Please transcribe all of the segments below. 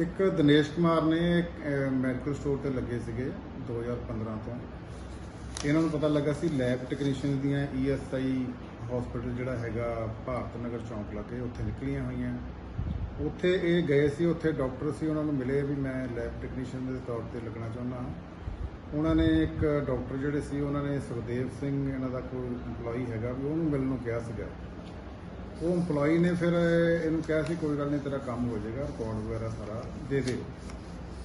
ਇੱਕ ਦਿਨੇਸ਼ ਕੁਮਾਰ ਨੇ medical store ਤੇ ਲੱਗੇ ਸੀਗੇ 2015 ਤੋਂ। ਇਹਨਾਂ ਨੂੰ ਪਤਾ ਲੱਗਾ ਸੀ ਲੈਬ ਟੈਕਨੀਸ਼ੀਅਨ ਦੀਆਂ ਈਐਸਆਈ ਹਸਪੀਟਲ ਜਿਹੜਾ ਹੈਗਾ ਭਾਰਤ ਨਗਰ ਚੌਂਕ ਲੱਗੇ, ਉੱਥੇ ਨਿਕਲੀਆਂ ਹੋਈਆਂ। ਉੱਥੇ ਇਹ ਗਏ ਸੀ, ਉੱਥੇ ਡਾਕਟਰ ਸੀ, ਉਹਨਾਂ ਨੂੰ ਮਿਲੇ ਵੀ ਮੈਂ ਲੈਬ ਟੈਕਨੀਸ਼ੀਅਨ ਦੇ ਤੌਰ ਤੇ ਲੱਗਣਾ ਚਾਹੁੰਦਾ ਹਾਂ। ਉਹਨਾਂ ਨੇ ਇੱਕ ਡਾਕਟਰ ਜਿਹੜੇ ਸੀ, ਉਹਨਾਂ ਨੇ ਸੁਖਦੇਵ ਸਿੰਘ, ਇਹਨਾਂ ਦਾ ਕੋਈ EMPLOYE ਹੈਗਾ, ਵੀ ਉਹਨੂੰ ਮਿਲਣ ਨੂੰ ਕਿਹਾ ਸੀਗਾ। ਉਹ EMPLOYE ਨੇ ਫਿਰ ਇਹਨੂੰ ਕਿਹਾ ਸੀ, ਕੋਈ ਗੱਲ ਨਹੀਂ, ਤੇਰਾ ਕੰਮ ਹੋ ਜਾਏਗਾ ਰਿਕਾਰਡ ਵਗੈਰਾ ਸਾਰਾ ਦੇ ਦੇ।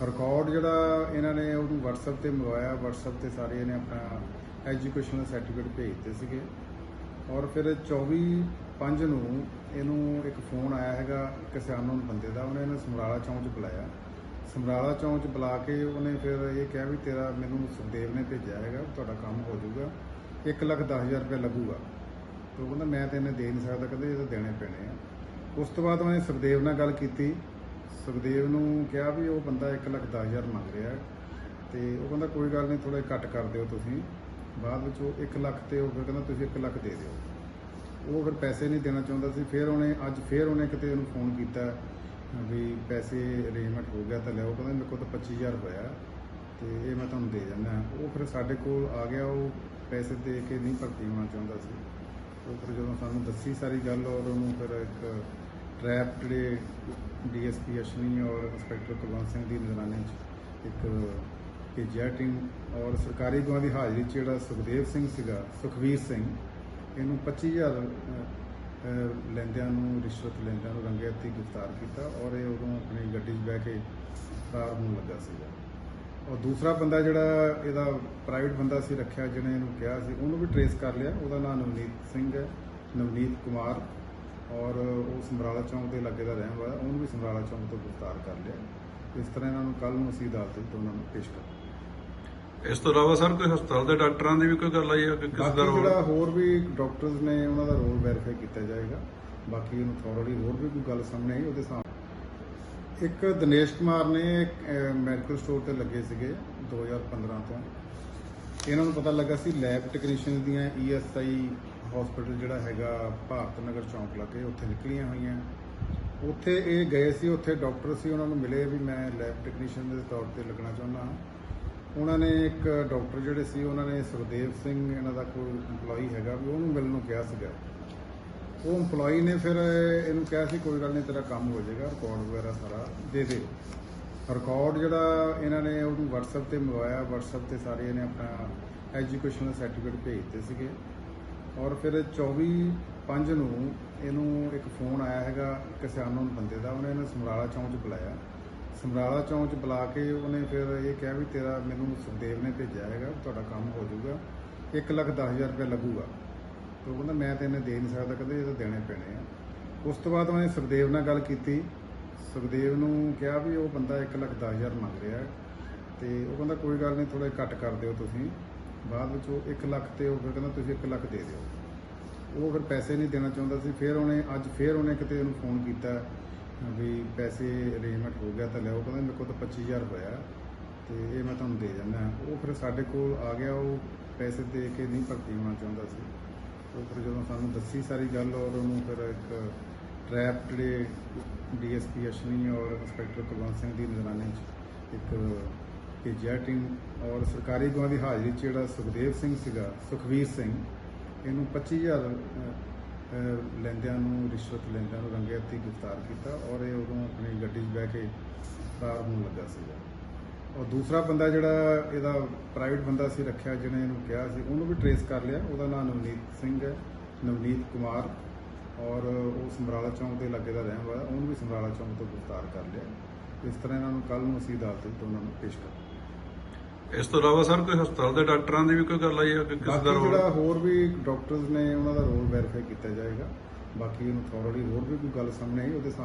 ਰਿਕਾਰਡ ਜਿਹੜਾ ਇਹਨਾਂ ਨੇ ਉਹਨੂੰ WhatsApp ਤੇ ਮੰਗਵਾਇਆ, WhatsApp ਤੇ ਸਾਰੇ ਇਹਨੇ ਆਪਣਾ ਐਜੂਕੇਸ਼ਨਲ ਸਰਟੀਫਿਕੇਟ ਭੇਜਤੇ ਸੀਗੇ। ਔਰ ਫਿਰ 24 5 ਨੂੰ ਇਹਨੂੰ ਇੱਕ ਫੋਨ ਆਇਆ ਹੈਗਾ ਕਿਸੇ ਅਨਨੋਨ ਬੰਦੇ ਦਾ, ਉਹਨੇ ਇਹਨੂੰ ਸਮਰਾਲਾ ਚੌਂਕ 'ਚ ਬੁਲਾਇਆ। ਸਮਰਾਲਾ ਚੌਂਕ 'ਚ ਬੁਲਾ ਕੇ ਉਹਨੇ ਫਿਰ ਇਹ ਕਿਹਾ ਵੀ ਤੇਰਾ ਮੈਨੂੰ ਸੁਖਦੇਵ ਨੇ ਭੇਜਿਆ ਹੈਗਾ, ਤੁਹਾਡਾ ਕੰਮ ਹੋ ਜਾਊਗਾ 1 ਲੱਖ 10000 ਰੁਪਏ ਲੱਗੂਗਾ। ਤੇ ਉਹ ਕਹਿੰਦਾ, ਮੈਂ ਤੇ ਇਹਨੇ ਦੇ ਨਹੀਂ ਸਕਦਾ, ਕਹਿੰਦੇ, ਇਹ ਤਾਂ ਦੇਣੇ ਪੈਣੇ ਆ। ਉਸ ਤੋਂ ਬਾਅਦ ਉਹਨੇ ਸੁਖਦੇਵ ਨਾਲ ਗੱਲ ਕੀਤੀ। ਸੁਖਦੇਵ ਨੂੰ ਕਿਹਾ ਵੀ ਉਹ ਬੰਦਾ 1 ਲੱਖ 10000 ਮੰਗ ਰਿਹਾ ਹੈ ਤੇ ਉਹ ਕਹਿੰਦਾ, ਕੋਈ ਗੱਲ ਨਹੀਂ ਥੋੜਾ ਘੱਟ ਕਰ ਦਿਓ ਤੁਸੀਂ। ਬਾਅਦ ਵਿੱਚ ਉਹ 1 ਲੱਖ ਤੇ ਉਹ ਫਿਰ ਕਹਿੰਦਾ, ਤੁਸੀਂ 1 ਲੱਖ ਦੇ ਦਿਓ। ਉਹ ਫਿਰ ਪੈਸੇ ਨਹੀਂ ਦੇਣਾ ਚਾਹੁੰਦਾ ਸੀ। ਫਿਰ ਉਹਨੇ, ਅੱਜ ਫਿਰ ਉਹਨੇ ਕਿਤੇ ਉਹਨੂੰ ਫੋਨ ਕੀਤਾ ਵੀ ਪੈਸੇ ਅਰੇਂਜਮੈਂਟ ਹੋ ਗਿਆ ਤਾਂ ਲਿਆਓ ਕਹਿੰਦਾ, ਮੇਰੇ ਕੋਲ ਤਾਂ 25000 ਹੋਇਆ ਤੇ ਇਹ ਮੈਂ ਤੁਹਾਨੂੰ ਦੇ ਜਾਂਦਾ ਉਹ ਫਿਰ ਸਾਡੇ ਕੋਲ ਆ ਗਿਆ। ਉਹ ਪੈਸੇ ਦੇ ਕੇ ਨਹੀਂ ਭਰਤੀ ਹੋਣਾ ਚਾਹੁੰਦਾ ਸੀ। ਉਹ ਫਿਰ ਜਦੋਂ ਸਾਨੂੰ ਦੱਸੀ ਸਾਰੀ ਗੱਲ ਔਰ ਉਹਨੂੰ ਫਿਰ ਇੱਕ ਟਰੈਪ ਜਿਹੜੇ ਡੀਐਸਪੀ ਅਸ਼ਵਨੀ ਔਰ ਇੰਸਪੈਕਟਰ ਕੁਲਵੰਤ ਸਿੰਘ ਦੀ ਨਿਗਰਾਨੀ 'ਚ ਇੱਕ ਭੇਜਿਆ ਟੀਮ ਔਰ ਸਰਕਾਰੀ ਗੁਆਂ ਦੀ ਹਾਜ਼ਰੀ 'ਚ ਜਿਹੜਾ ਸੁਖਦੇਵ ਸਿੰਘ ਸੀਗਾ ਸੁਖਵੀਰ ਸਿੰਘ ਇਹਨੂੰ 25000 ਅਹ, ਲੈਂਦਿਆਂ ਨੂੰ ਰਿਸ਼ਵਤ ਲੈਂਦਿਆਂ ਨੂੰ ਰੰਗੇ ਹੱਥੀਂ ਗ੍ਰਿਫਤਾਰ ਕੀਤਾ ਔਰ ਇਹ ਉਦੋਂ ਆਪਣੀ ਗੱਡੀ 'ਚ ਬਹਿ ਕੇ ਫਰਾਰ ਹੋਣ ਲੱਗਾ ਸੀਗਾ। ਔਰ ਦੂਸਰਾ ਬੰਦਾ ਜਿਹੜਾ ਇਹਦਾ ਪ੍ਰਾਈਵੇਟ ਬੰਦਾ ਸੀ ਰੱਖਿਆ ਜਿਹਨੇ ਇਹਨੂੰ ਕਿਹਾ ਸੀ ਉਹਨੂੰ ਵੀ ਟਰੇਸ ਕਰ ਲਿਆ। ਉਹਦਾ ਨਾਮ ਨਵਨੀਤ ਸਿੰਘ ਹੈ ਨਵਨੀਤ ਕੁਮਾਰ। ਔਰ ਉਹ ਸਮਰਾਲਾ ਚੌਂਕ ਦੇ ਲਾਗੇ ਦਾ ਰਹਿਣ ਵਾਲਾ ਉਹਨੂੰ ਵੀ ਸਮਰਾਲਾ ਚੌਂਕ ਤੋਂ ਗ੍ਰਿਫਤਾਰ ਕਰ ਲਿਆ। ਇਸ ਤਰ੍ਹਾਂ ਇਹਨਾਂ ਨੂੰ ਕੱਲ ਨੂੰ ਅਸੀਂ ਅਦਾਲਤ ਵਿੱਚ ਦੋਨਾਂ ਨੂੰ ਪੇਸ਼ ਕਰਾਂਗੇ। ਇਸ ਤੋਂ ਇਲਾਵਾ ਸਰ ਕੋਈ ਹਸਪਤਾਲ ਦੇ ਡਾਕਟਰਾਂ ਦੀ ਵੀ ਕੋਈ ਗੱਲ ਆਈ ਹੈ? ਕਿ ਕਿਸ ਦਾ ਰੋਲ ਜਿਹੜਾ ਹੋਰ ਵੀ ਡਾਕਟਰਸ ਨੇ ਉਹਨਾਂ ਦਾ ਰੋਲ ਵੈਰੀਫਾਈ ਕੀਤਾ ਜਾਏਗਾ। ਬਾਕੀ ਇਹਨੂੰ ਥੋਰਲੀ ਹੋਰ ਵੀ ਕੋਈ ਗੱਲ ਸਾਹਮਣੇ ਆਈ ਉਹਦੇ ਸਾਹਮਣੇ ਇੱਕ ਦਿਨੇਸ਼ ਕੁਮਾਰ ਨੇ ਮੈਡੀਕਲ ਸਟੋਰ ਤੇ ਲੱਗੇ ਸੀਗੇ 2015 ਤੋਂ। ਇਹਨਾਂ ਨੂੰ ਪਤਾ ਲੱਗਾ ਸੀ ਲੈਬ ਟੈਕਨੀਸ਼ੀਅਨ ਦੀਆਂ ਈਐਸਆਈ ਹਸਪੀਟਲ ਜਿਹੜਾ ਹੈਗਾ ਭਾਰਤ ਨਗਰ ਚੌਂਕ ਲੱਗੇ, ਉੱਥੇ ਨਿਕਲੀਆਂ ਹੋਈਆਂ। ਉੱਥੇ ਇਹ ਗਏ ਸੀ, ਉੱਥੇ ਡਾਕਟਰ ਸੀ, ਉਹਨਾਂ ਨੂੰ ਮਿਲੇ ਵੀ ਮੈਂ ਲੈਬ ਟੈਕਨੀਸ਼ੀਅਨ ਦੇ ਤੌਰ ਤੇ ਲੱਗਣਾ ਚਾਹੁੰਦਾ ਹਾਂ। ਉਹਨਾਂ ਨੇ ਇੱਕ ਡਾਕਟਰ ਜਿਹੜੇ ਸੀ, ਉਹਨਾਂ ਨੇ ਸੁਖਦੇਵ ਸਿੰਘ, ਇਹਨਾਂ ਦਾ ਕੋਈ EMPLOYE ਹੈਗਾ, ਵੀ ਉਹਨੂੰ ਮਿਲਣ ਨੂੰ ਕਿਹਾ ਸੀਗਾ। ਉਹ EMPLOYE ਨੇ ਫਿਰ ਇਹਨੂੰ ਕਿਹਾ ਸੀ, ਕੋਈ ਗੱਲ ਨਹੀਂ, ਤੇਰਾ ਕੰਮ ਹੋ ਜਾਏਗਾ ਰਿਕਾਰਡ ਵਗੈਰਾ ਸਾਰਾ ਦੇ ਦੇ। ਰਿਕਾਰਡ ਜਿਹੜਾ ਇਹਨਾਂ ਨੇ ਉਹਨੂੰ WhatsApp ਤੇ ਮੰਗਵਾਇਆ, WhatsApp ਤੇ ਸਾਰੇ ਇਹਨੇ ਆਪਣਾ ਐਜੂਕੇਸ਼ਨਲ ਸਰਟੀਫਿਕੇਟ ਭੇਜਤੇ ਸੀਗੇ। ਔਰ ਫਿਰ 24 5 ਨੂੰ ਇਹਨੂੰ ਇੱਕ ਫੋਨ ਆਇਆ ਹੈਗਾ ਕਿਸੇ ਅਨਨੋਨ ਬੰਦੇ ਦਾ, ਉਹਨੇ ਇਹਨੂੰ ਸਮਰਾਲਾ ਚੌਂਕ 'ਚ ਬੁਲਾਇਆ। ਸਮਰਾਲਾ ਚੌਂਕ 'ਚ ਬੁਲਾ ਕੇ ਉਹਨੇ ਫਿਰ ਇਹ ਕਿਹਾ ਵੀ ਤੇਰਾ ਮੈਨੂੰ ਸੁਖਦੇਵ ਨੇ ਭੇਜਿਆ ਹੈਗਾ, ਤੁਹਾਡਾ ਕੰਮ ਹੋ ਜਾਊਗਾ 1 ਲੱਖ 10000 ਰੁਪਏ ਲੱਗੂਗਾ। ਤੇ ਉਹ ਕਹਿੰਦਾ, ਮੈਂ ਤੇ ਇਹਨੇ ਦੇ ਨਹੀਂ ਸਕਦਾ ਕਹਿੰਦੇ ਇਹ ਤਾਂ ਦੇਣੇ ਪੈਣੇ ਆ। ਉਸ ਤੋਂ ਬਾਅਦ ਉਹਨੇ ਸੁਖਦੇਵ ਨਾਲ ਗੱਲ ਕੀਤੀ। ਸੁਖਦੇਵ ਨੂੰ ਕਿਹਾ ਵੀ ਉਹ ਬੰਦਾ 1 ਲੱਖ 10000 ਮੰਗ ਰਿਹਾ ਹੈ ਤੇ ਉਹ ਕਹਿੰਦਾ, ਕੋਈ ਗੱਲ ਨਹੀਂ ਥੋੜਾ ਘੱਟ ਕਰ ਦਿਓ ਤੁਸੀਂ। ਬਾਅਦ ਵਿੱਚ ਉਹ 1 ਲੱਖ ਤੇ ਉਹ ਫਿਰ ਕਹਿੰਦਾ, ਤੁਸੀਂ 1 ਲੱਖ ਦੇ ਦਿਓ। ਉਹ ਫਿਰ ਪੈਸੇ ਨਹੀਂ ਦੇਣਾ ਚਾਹੁੰਦਾ ਸੀ। ਫਿਰ ਉਹਨੇ, ਅੱਜ ਫਿਰ ਉਹਨੇ ਕਿਤੇ ਉਹਨੂੰ ਫੋਨ ਕੀਤਾ ਵੀ ਪੈਸੇ ਅਰੇਂਜਮੈਂਟ ਹੋ ਗਿਆ ਤਾਂ ਲੈ ਉਹ ਕਹਿੰਦਾ, ਮੇਰੇ ਕੋਲ ਤਾਂ 25000 ਹੋਇਆ ਤੇ ਇਹ ਮੈਂ ਤੁਹਾਨੂੰ ਦੇ ਜਾਂਦਾ ਉਹ ਫਿਰ ਸਾਡੇ ਕੋਲ ਆ ਗਿਆ। ਉਹ ਪੈਸੇ ਦੇ ਕੇ ਨਹੀਂ ਭਰਤੀ ਹੋਣਾ ਚਾਹੁੰਦਾ ਸੀ। ਉਹ ਫਿਰ ਜਦੋਂ ਸਾਨੂੰ ਦੱਸੀ ਸਾਰੀ ਗੱਲ ਔਰ ਉਹਨੂੰ ਫਿਰ ਇੱਕ ਟਰੈਪ ਜਿਹੜੇ ਡੀਐਸਪੀ ਅਸ਼ਵਨੀ ਔਰ ਇੰਸਪੈਕਟਰ ਕੁਲਵੰਤ ਸਿੰਘ ਦੀ ਨਿਗਰਾਨੀ 'ਚ ਇੱਕ ਭੇਜਿਆ ਟੀਮ ਔਰ ਸਰਕਾਰੀ ਗਵਾਹ ਦੀ ਹਾਜ਼ਰੀ 'ਚ ਜਿਹੜਾ ਸੁਖਦੇਵ ਸਿੰਘ ਸੀਗਾ ਸੁਖਵੀਰ ਸਿੰਘ ਇਹਨੂੰ 25000 ਅਹ, ਲੈਂਦਿਆਂ ਨੂੰ ਰਿਸ਼ਵਤ ਲੈਂਦਿਆਂ ਨੂੰ ਰੰਗੇ ਹੱਥੀਂ ਗ੍ਰਿਫਤਾਰ ਕੀਤਾ ਔਰ ਇਹ ਉਦੋਂ ਆਪਣੀ ਗੱਡੀ 'ਚ ਬਹਿ ਕੇ ਫਰਾਰ ਹੋਣ ਲੱਗਾ ਸੀਗਾ। ਔਰ ਦੂਸਰਾ ਬੰਦਾ ਜਿਹੜਾ ਇਹਦਾ ਪ੍ਰਾਈਵੇਟ ਬੰਦਾ ਸੀ ਰੱਖਿਆ ਜਿਹਨੇ ਇਹਨੂੰ ਕਿਹਾ ਸੀ ਉਹਨੂੰ ਵੀ ਟਰੇਸ ਕਰ ਲਿਆ। ਉਹਦਾ ਨਾਮ ਨਵਨੀਤ ਸਿੰਘ ਹੈ ਨਵਨੀਤ ਕੁਮਾਰ। ਔਰ ਉਹ ਸਮਰਾਲਾ ਚੌਂਕ ਦੇ ਲਾਗੇ ਦਾ ਰਹਿਣ ਵਾਲਾ ਉਹਨੂੰ ਵੀ ਸਮਰਾਲਾ ਚੌਂਕ ਤੋਂ ਗ੍ਰਿਫਤਾਰ ਕਰ ਲਿਆ। ਇਸ ਤਰ੍ਹਾਂ ਇਹਨਾਂ ਨੂੰ ਕੱਲ ਨੂੰ ਅਸੀਂ ਅਦਾਲਤ ਵਿੱਚ ਦੋਨਾਂ ਨੂੰ ਪੇਸ਼ ਕਰਾਂਗੇ। ਇਸ ਤੋਂ ਇਲਾਵਾ ਸਰ ਕੋਈ ਹਸਪਤਾਲ ਦੇ ਡਾਕਟਰਾਂ ਦੀ ਵੀ ਕੋਈ ਗੱਲ ਆਈ ਹੈ ਕਿ ਕਿਸ ਦਾ ਰੋਲ ਜਿਹੜਾ ਹੋਰ ਵੀ ਡਾਕਟਰਸ ਨੇ ਉਹਨਾਂ ਦਾ ਰੋਲ ਵੈਰੀਫਾਈ ਕੀਤਾ ਜਾਏਗਾ। ਬਾਕੀ ਇਹਨੂੰ ਥੋਰਲੀ ਹੋਰ ਵੀ ਕੋਈ ਗੱਲ ਸਾਹਮਣੇ ਆਈ ਉਹਦੇ